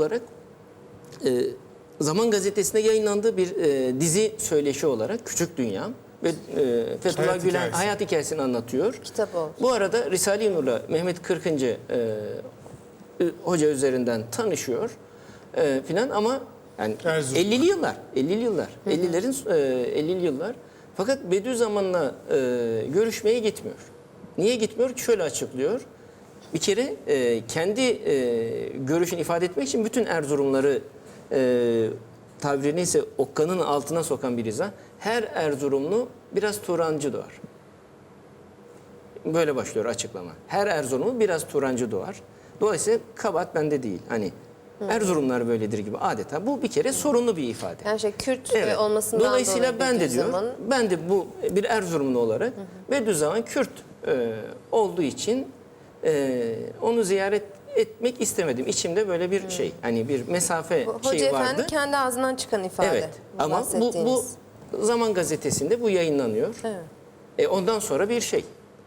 olarak e, Zaman Gazetesi'nde yayınlandığı bir e, dizi söyleşi olarak Küçük Dünya ve e, Fethullah Hayat Gülen hikayesi. hayat hikayesini anlatıyor. Kitap olmuş. Bu arada Risale-i Nur'la Mehmet Kırkıncı e, hoca üzerinden tanışıyor e, filan ama yani Erzurum. 50'li yıllar, 50'li yıllar, 50'lerin e, 50'li yıllar. Fakat Bediüzzaman'la e, görüşmeye gitmiyor. Niye gitmiyor? Şöyle açıklıyor. Bir kere e, kendi e, görüşünü ifade etmek için bütün Erzurumları e, tabiri neyse okkanın altına sokan bir izah. Her Erzurumlu biraz Turancı doğar. Böyle başlıyor açıklama. Her Erzurumlu biraz Turancı doğar. Dolayısıyla kabahat bende değil. Hani Erzurumlar böyledir gibi adeta. Bu bir kere sorunlu bir ifade. Yani şey Kürt Evet. olmasından Dolayısıyla dolayı ben de diyor, Bediüzzaman- ben de bu bir Erzurumlu olarak Bediüzzaman Kürt e, olduğu için e, onu ziyaret etmek istemedim. İçimde böyle bir şey, hani bir mesafe Bu Hoca şeyi Efendi vardı. kendi ağzından çıkan ifade. Evet. Ama bu, bu bahsettiğiniz. Zaman Gazetesi'nde bu yayınlanıyor. Evet. E ondan sonra bir şey.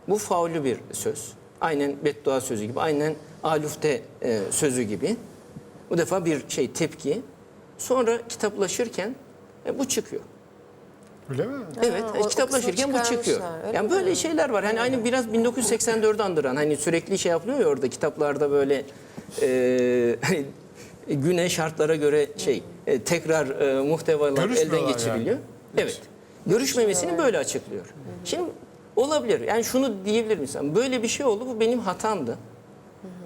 Bu faulü bir söz. Aynen beddua sözü gibi, aynen alufte e, sözü gibi. Bu defa bir şey tepki. Sonra kitaplaşırken e, bu çıkıyor. Öyle mi? Evet, o- e, o kitaplaşırken bu kısmı çıkıyor. çıkarmışlar, öyle Yani mi? böyle şeyler var. Hani aynı biraz 1984'ü andıran. Hani sürekli şey yapılıyor ya orada kitaplarda böyle e, hani güne şartlara göre şey e, tekrar e, muhtevalar Görüşmüyorlar elden geçiriliyor. yani. Evet. Görüşmemesini böyle açıklıyor. Şimdi olabilir. Yani şunu diyebilir misin? Böyle bir şey oldu. Bu benim hatamdı.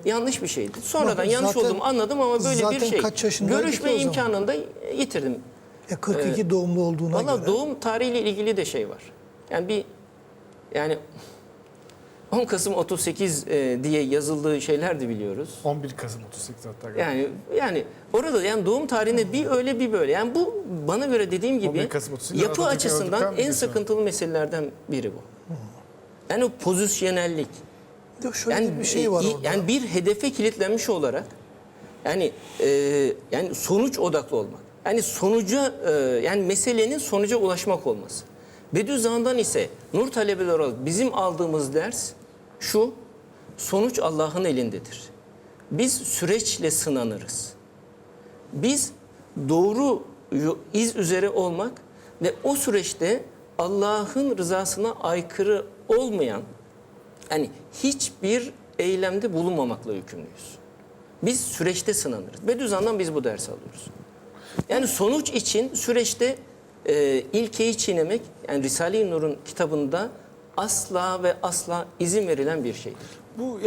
Yanlış bir şeydi. Sonradan Ama yanlış zaten- olduğumu anladım ama böyle bir zaten şey. kaç yaşındaydı Görüşme ki o zaman? imkanını da yitirdim. E 42 doğumlu olduğuna Valla göre. doğum tarihiyle ilgili de şey var. Yani bir yani 10 Kasım 38 e, diye yazıldığı şeyler de biliyoruz. 11 Kasım 38 hatta. Yani yani orada yani doğum tarihinde bir öyle bir böyle. Yani bu bana göre dediğim gibi 11 Kasım 38 yapı açısından en sıkıntılı meselelerden biri bu. Yani o pozisyonellik. De şöyle Yani bir şey var orada. yani bir hedefe kilitlenmiş olarak yani e, yani sonuç odaklı olmak. Yani sonuca e, yani meselenin sonuca ulaşmak olması. Bediüzzaman'dan ise nur talebeleri olarak bizim aldığımız ders şu. Sonuç Allah'ın elindedir. Biz süreçle sınanırız. Biz doğru iz üzere olmak ve o süreçte Allah'ın rızasına aykırı olmayan yani hiçbir eylemde bulunmamakla yükümlüyüz. Biz süreçte sınanırız. Bediüzzaman'dan biz bu dersi alıyoruz. Yani sonuç için süreçte e, ilkeyi çiğnemek, yani Risale-i Nur'un kitabında asla ve asla izin verilen bir şeydir. Bu